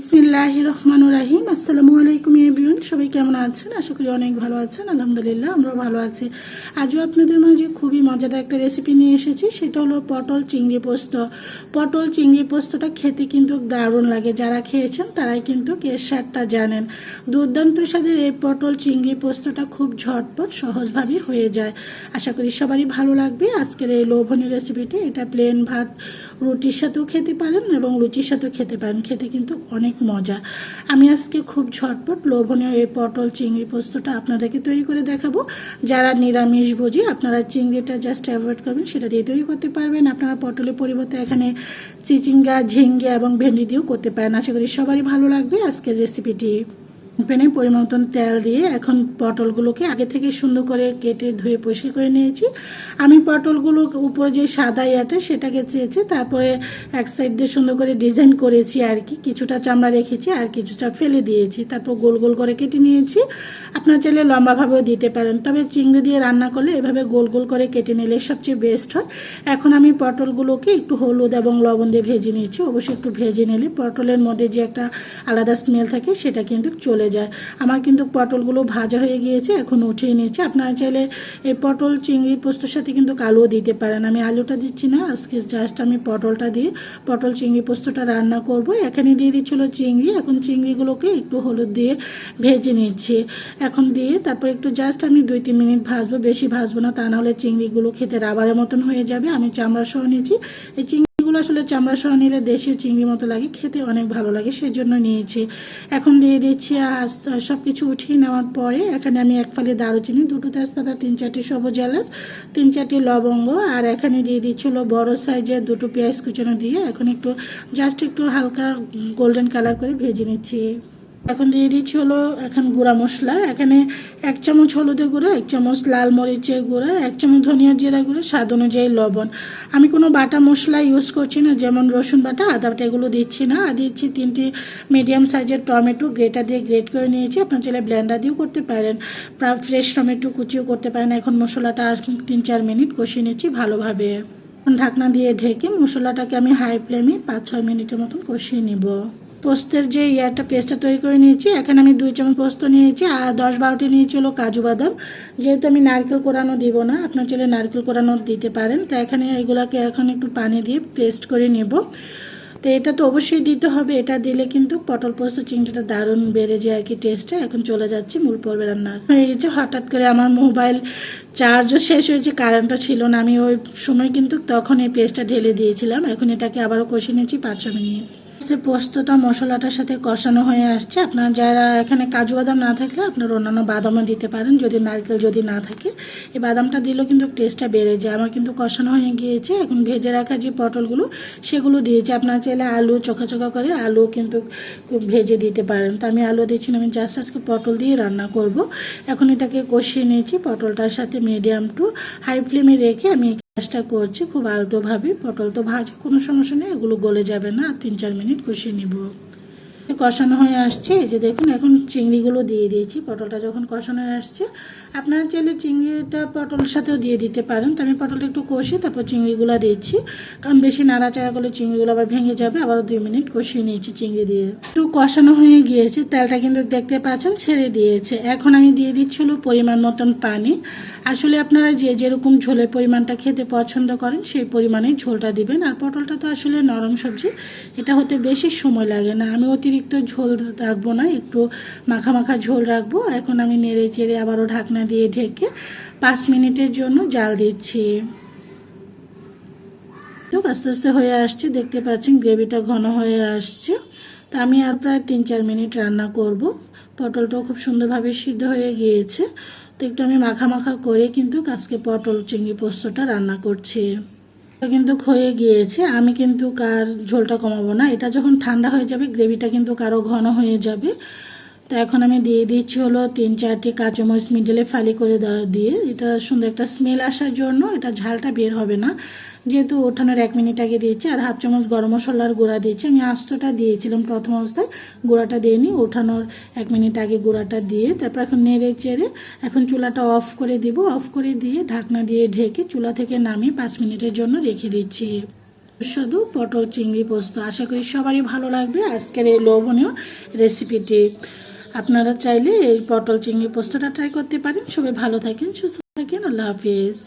বিসমিল্লাহ রহমান রাহিম। আসসালামু আলাইকুম এভরিওয়ান, সবাই কেমন আছেন? আশা করি অনেক ভালো আছেন। আলহামদুলিল্লাহ, আমরাও ভালো আছি। আজও আপনাদের মাঝে খুবই মজাদার একটা রেসিপি নিয়ে এসেছি, সেটা হলো পটল চিংড়ি পোস্ত। পটল চিংড়ি পোস্তটা খেতে কিন্তু দারুণ লাগে। যারা খেয়েছেন, তারাই কিন্তু এর স্বাদটা জানেন। দুর্দান্ত স্বাদের এই পটল চিংড়ি পোস্তটা খুব ঝটপট সহজভাবেই হয়ে যায়। আশা করি সবারই ভালো লাগবে। আজকের এই লোভনীয় রেসিপিটি এটা প্লেন ভাত রুটির সাথেও খেতে পারেন এবং লুচির সাথেও খেতে পারেন। খেতে কিন্তু অনেক মজা। আমি আজকে খুব ঝটপট লোভনীয় এই পটল চিংড়ি পোস্তটা আপনাদেরকে তৈরি করে দেখাবো। যারা নিরামিষ ভোজি, আপনারা চিংড়িটা জাস্ট অ্যাভয়েড করবেন, সেটা দিয়ে তৈরি করতে পারবেন। আপনারা পটলের পরিবর্তে এখানে চিচিঙ্গা, ঝিঙ্গে এবং ভেন্ডি দিয়েও করতে পারেন। আশা করি সবারই ভালো লাগবে। আজকের রেসিপিটি প্যানে পরিমাণ মতন তেল দিয়ে এখন পটলগুলোকে আগে থেকে সুন্দর করে কেটে ধুয়ে পরিষ্কার করে নিয়েছি। আমি পটলগুলো উপরে যে সাদা ইয়াটা সেটাকে চেয়েছি, তারপরে এক সাইড দিয়ে সুন্দর করে ডিজাইন করেছি আর কি। কিছুটা চামড়া রেখেছি আর কিছুটা ফেলে দিয়েছি। তারপর গোল গোল করে কেটে নিয়েছি। আপনার চাইলে লম্বাভাবেও দিতে পারেন, তবে চিংড়ি দিয়ে রান্না করলে এভাবে গোল গোল করে কেটে নিলে সবচেয়ে বেস্ট হয়। এখন আমি পটলগুলোকে একটু হলুদ এবং লবণ দিয়ে ভেজে নিয়েছি। অবশ্যই একটু ভেজে নিলে পটলের মধ্যে যে একটা আলাদা স্মেল থাকে, সেটা কিন্তু চলে যায়। আমার কিন্তু পটলগুলো ভাজা হয়ে গিয়েছে, এখন উঠিয়ে নিয়েছি আপনারা চাইলে এই পটল চিংড়ি পোস্তর সাথে কিন্তু আলুও দিতে পারেন। আমি আলুটা দিচ্ছি না, আজকে জাস্ট আমি পটলটা দিয়ে পটল চিংড়ি পোস্তটা রান্না করব। এখানে দিয়ে দিচ্ছিল চিংড়ি, এখন চিংড়িগুলোকে একটু হলুদ দিয়ে ভেজে নিচ্ছি। এখন দিয়ে তারপর একটু জাস্ট আমি দুই তিন মিনিট ভাজবো, বেশি ভাজবো না, তা নাহলে চিংড়িগুলো খেতে রাবারের মতন হয়ে যাবে। আমি চামড়া সহ নিয়েছি। এই চিংড়ি চিংড়িগুলো আসলে চামড়া সহ নিলে দেশীয় চিংড়ি মতো লাগে, খেতে অনেক ভালো লাগে, সেজন্য নিয়েছি। এখন দিয়ে দিচ্ছি সব কিছু উঠিয়ে নেওয়ার পরে এখানে আমি এক ফালে দারুচিনি, দুটো তেজপাতা, তিন চারটি সবুজ এলাচ, তিন চারটি লবঙ্গ, আর এখানে দিয়ে দিচ্ছিল বড় সাইজের দুটো পেঁয়াজ কুচানো দিয়ে। এখন একটু জাস্ট একটু হালকা গোল্ডেন কালার করে ভেজে নিচ্ছি। এখন দিয়ে দিচ্ছি হলো এখন গুঁড়া মশলা। এখানে এক চামচ হলুদের গুঁড়া, এক চামচ লাল মরিচের গুঁড়া, এক চামচ ধনিয়া জিরা গুঁড়া, স্বাদ অনুযায়ী লবণ। আমি কোনো বাটা মশলা ইউজ করছি না, যেমন রসুন বাটা, আদা বাটা এগুলো দিচ্ছি না। আর দিচ্ছি তিনটি মিডিয়াম সাইজের টমেটো, গ্রেটার দিয়ে গ্রেট করে নিয়েছি। আপনার চাইলে ব্লেন্ডার দিয়েও করতে পারেন। ফ্রেশ টমেটো কুচিও করতে পারেন। এখন মশলাটা তিন চার মিনিট কষিয়ে নিচ্ছি ভালোভাবে। ঢাকনা দিয়ে ঢেকে মশলাটাকে আমি হাই ফ্লেমে পাঁচ ছয় মিনিটের মতন কষিয়ে নিব। পোস্তের যে ইয়ারটা পেস্টটা তৈরি করে নিয়েছি। এখানে আমি দুই চামচ পোস্ত নিয়েছি আর দশ বারোটি নিয়েছি হলো কাজু বাদাম। যেহেতু আমি নারকেল কোরানো দিব না, আপনার চলে নারকেল কোরানো দিতে পারেন। তো এখানে এগুলাকে এখন একটু পানি দিয়ে পেস্ট করে নেব। তো এটা তো অবশ্যই দিতে হবে, এটা দিলে কিন্তু পটল পোস্ত চিংড়িটা দারুণ বেড়ে যায় আর কি টেস্টটা এখন চলে যাচ্ছে মূল পর্বে রান্নার। হয়ে গেছে হঠাৎ করে আমার মোবাইল চার্জও শেষ হয়েছে কারেন্টও ছিল না। আমি ওই সময় কিন্তু তখন এই পেস্টটা ঢেলে দিয়েছিলাম। এখন এটাকে আবারও কষে নিয়েছি পাঁচ ছ মিনিট। যে পোস্তটা, মশলাটার সাথে কষানো হয়ে আসছে, আপনার যারা এখানে কাজু বাদাম না থাকলে আপনার অন্যান্য বাদামও দিতে পারেন, যদি নারকেল যদি না থাকে। এই বাদামটা দিলেও কিন্তু টেস্টটা বেড়ে যায়। আমার কিন্তু কষানো হয়ে গিয়েছে। এখন ভেজে রাখা যে পটলগুলো, সেগুলো দিয়েছি। আপনার চাইলে আলু চোখা চোখা করে আলু কিন্তু খুব ভেজে দিতে পারেন। তো আমি আলু দিচ্ছি আমি জাস্ট আজকে পটল দিয়ে রান্না করব। এখন এটাকে কষিয়ে নিয়েছি। পটলটার সাথে মিডিয়াম টু হাই ফ্লেমে রেখে আমি কাজটা করছি, খুব আলতোভাবে। পটল তো ভাজা, কোনো সমস্যা নেই, এগুলো গলে যাবে না। তিন চার মিনিট কষিয়ে নিব। কষানো হয়ে আসছে। যে দেখুন, এখন চিংড়িগুলো দিয়ে দিয়েছি। পটলটা যখন কষানো হয়ে আসছে, আপনারা চাইলে চিংড়িটা পটলের সাথেও দিয়ে দিতে পারেন। তো আমি পটলটা একটু কষি তারপর চিংড়িগুলো দিচ্ছি। কারণ বেশি নাড়াচাড়া করলে চিংড়িগুলো আবার ভেঙে যাবে। আবারও দুই মিনিট কষিয়ে নিয়েছি চিংড়ি দিয়ে। তো কষানো হয়ে গিয়েছে। তেলটা কিন্তু দেখতে পাচ্ছেন, ছেড়ে দিয়েছে। এখন আমি দিয়ে দিচ্ছিল পরিমাণ মতন পানি। আসলে আপনারা যে যেরকম ঝোলের পরিমাণটা খেতে পছন্দ করেন, সেই পরিমাণেই ঝোলটা দিবেন। আর পটলটা তো আসলে নরম সবজি, এটা হতে বেশি সময় লাগে না। আমি অতিরিক্ত ঝোল রাখব না, একটু মাখা মাখা ঝোল রাখব। এখন আমি নেড়ে চেড়ে আবারও ঢাকনা দিয়ে ঢেকে পাঁচ মিনিটের জন্য জাল দিচ্ছি। তো আস্তে আস্তে হয়ে আসছে, দেখতে পাচ্ছেন গ্রেভিটা ঘন হয়ে আসছে। তা আমি আর প্রায় তিন চার মিনিট রান্না করব। পটলটাও খুব সুন্দরভাবে সিদ্ধ হয়ে গিয়েছে। তো একটু আমি মাখা মাখা করে কিন্তু আজকে পটল চিংড়ি পোস্তটা রান্না করছি। কিন্তু হয়ে গিয়েছে, আমি কিন্তু কার ঝোলটা কমাবো না। এটা যখন ঠান্ডা হয়ে যাবে, গ্রেভিটা কিন্তু কারও ঘন হয়ে যাবে। তো এখন আমি দিয়ে দিচ্ছি হলো তিন চারটি কাঁচামরিচ মিডলে ফালি করে দেওয়া দিয়ে। এটা সুন্দর একটা স্মেল আসার জন্য এটা ঝালটা বের হবে না। যেহেতু ওঠানোর এক মিনিট আগে দিয়েছি আর হাফ চামচ গরম মশলার গুঁড়া দিয়েছি। আমি আস্তটা দিয়েছিলাম প্রথম অবস্থায়, গুঁড়াটা দিয়ে নিই ওঠানোর এক মিনিট আগে গুঁড়াটা দিয়ে তারপর এখন নেড়ে চেড়ে এখন চুলাটা অফ করে দিব। অফ করে দিয়ে ঢাকনা দিয়ে ঢেকে চুলা থেকে নামিয়ে পাঁচ মিনিটের জন্য রেখে দিচ্ছি। সুস্বাদু পটল চিংড়ি পোস্ত। আশা করি সবারই ভালো লাগবে আজকের এই লোভনীয় রেসিপিটি। আপনারা চাইলে এই পটল চিংড়ি পোস্তটা ট্রাই করতে পারেন। সবাই ভালো থাকেন, সুস্থ থাকেন। আল্লাহ হাফিজ।